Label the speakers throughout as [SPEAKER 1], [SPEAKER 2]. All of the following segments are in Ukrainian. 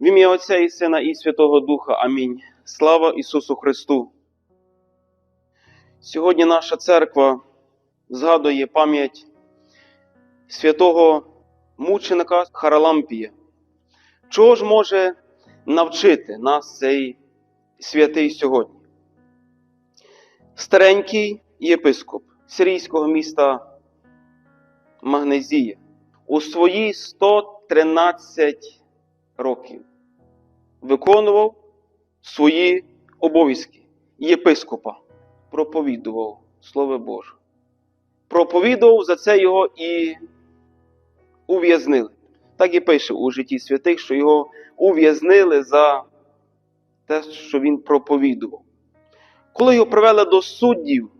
[SPEAKER 1] В ім'я Отця і Сина і Святого Духа. Амінь. Слава Ісусу Христу. Сьогодні наша церква згадує пам'ять святого мученика Харалампія. Чого ж може навчити нас цей святий сьогодні? Старенький єпископ сирійського міста Магнезія у свої 113 років виконував свої обов'язки єпископа, проповідував Слово Боже. Проповідував за це його і ув'язнили. Так і пише у житті святих, що його ув'язнили за те, що він проповідував. Коли його привели до суддів,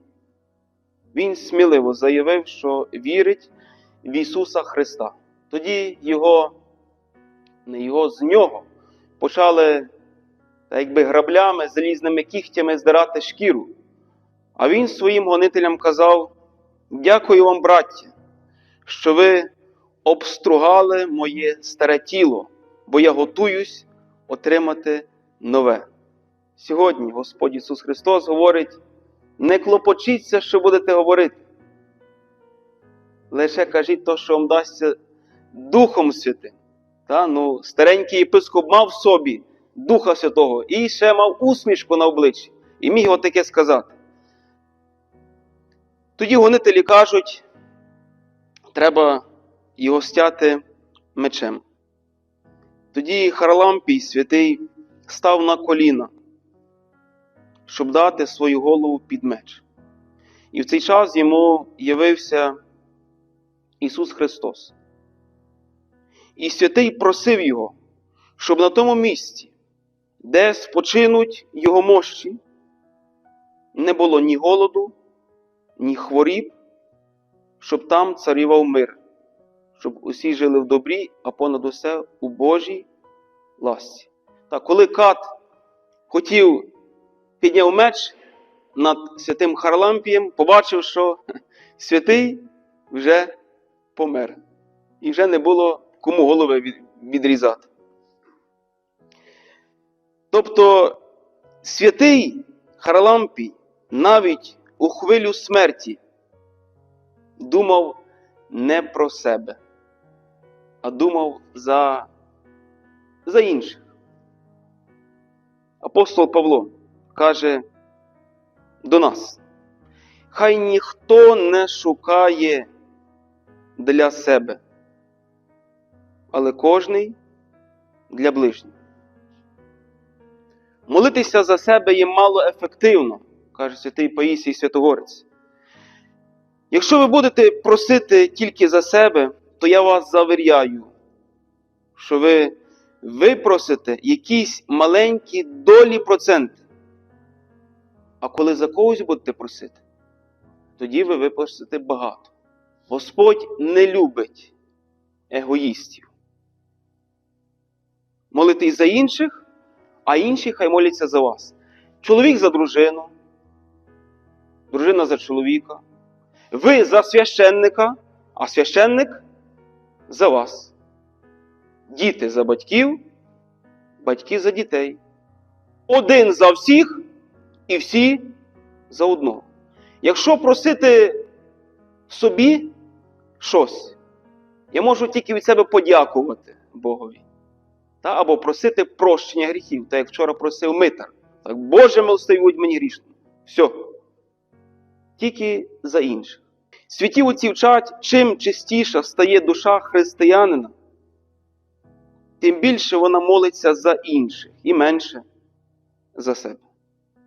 [SPEAKER 1] він сміливо заявив, що вірить в Ісуса Христа. Тоді його, його з нього почали так якби граблями, залізними кігтями здирати шкіру. А він своїм гонителям казав: Дякую вам, браття, що ви обстругали моє старе тіло, бо я готуюсь отримати нове. Сьогодні Господь Ісус Христос говорить: не клопочіться, що будете говорити. Лише кажіть то, що вам дасться Духом Святим. Та, ну, Старенький єпископ мав в собі Духа Святого і ще мав усмішку на обличчі, і міг його таке сказати. Тоді гонителі кажуть, треба його стяти мечем. Тоді Харлампій святий став на коліна, щоб дати свою голову під меч. І в цей час йому явився Ісус Христос. І святий просив Його, щоб на тому місці, де спочинуть Його мощі, не було ні голоду, ні хворіб, щоб там царював мир, щоб усі жили в добрі, а понад усе у Божій ласці. Та коли Кат хотів підняв меч над святим Харлампієм, побачив, що святий вже помер. І вже не було кому голови відрізати. Тобто святий Харлампій навіть у хвилю смерті думав не про себе, а думав за, за інших. Апостол Павло каже до нас: Хай ніхто не шукає для себе, але кожний для ближнього. Молитися за себе є мало ефективно, каже святий Паїсій Святогорець. Якщо ви будете просити тільки за себе, то я вас завіряю, що ви випросите якісь маленькі долі проценти. А коли за когось будете просити, тоді ви випросите багато. Господь не любить егоїстів. Молитись за інших, а інші хай моляться за вас. Чоловік за дружину, дружина за чоловіка, ви за священника, а священник за вас. Діти за батьків, батьки за дітей. Один за всіх і всі за одного. Якщо просити собі щось, я можу тільки від себе подякувати Богові. Та, або просити прощення гріхів, так як вчора просив Митар. Так, Боже милостивий мені грішним. Все. Тільки за інших. Святі отці вчать, чим чистіша стає душа християнина, тим більше вона молиться за інших і менше за себе.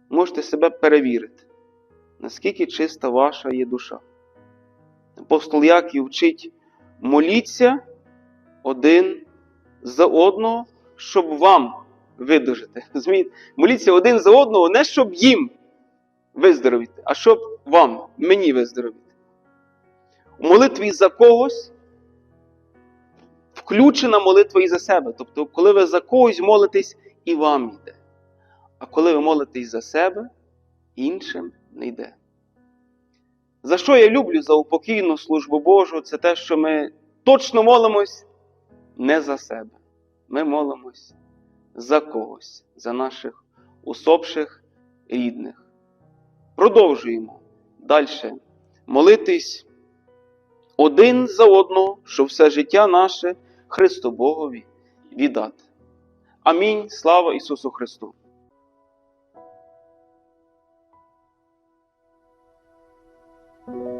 [SPEAKER 1] Можете себе перевірити, наскільки чиста ваша є душа. Апостол Яків вчить моліться один за одного, щоб вам видужити. Розумієте? Моліться один за одного, не щоб їм виздоровіти, а щоб вам, мені виздоровіти. У молитві за когось включена молитва і за себе. Тобто, коли ви за когось молитесь, і вам йде. А коли ви молитесь за себе, іншим не йде. За що я люблю за упокійну службу Божу, це те, що ми точно молимось не за себе. Ми молимось за когось, за наших усопших рідних. Продовжуємо далі молитись один за одного, щоб все життя наше Христу Богові віддати. Амінь. Слава Ісусу Христу! thank you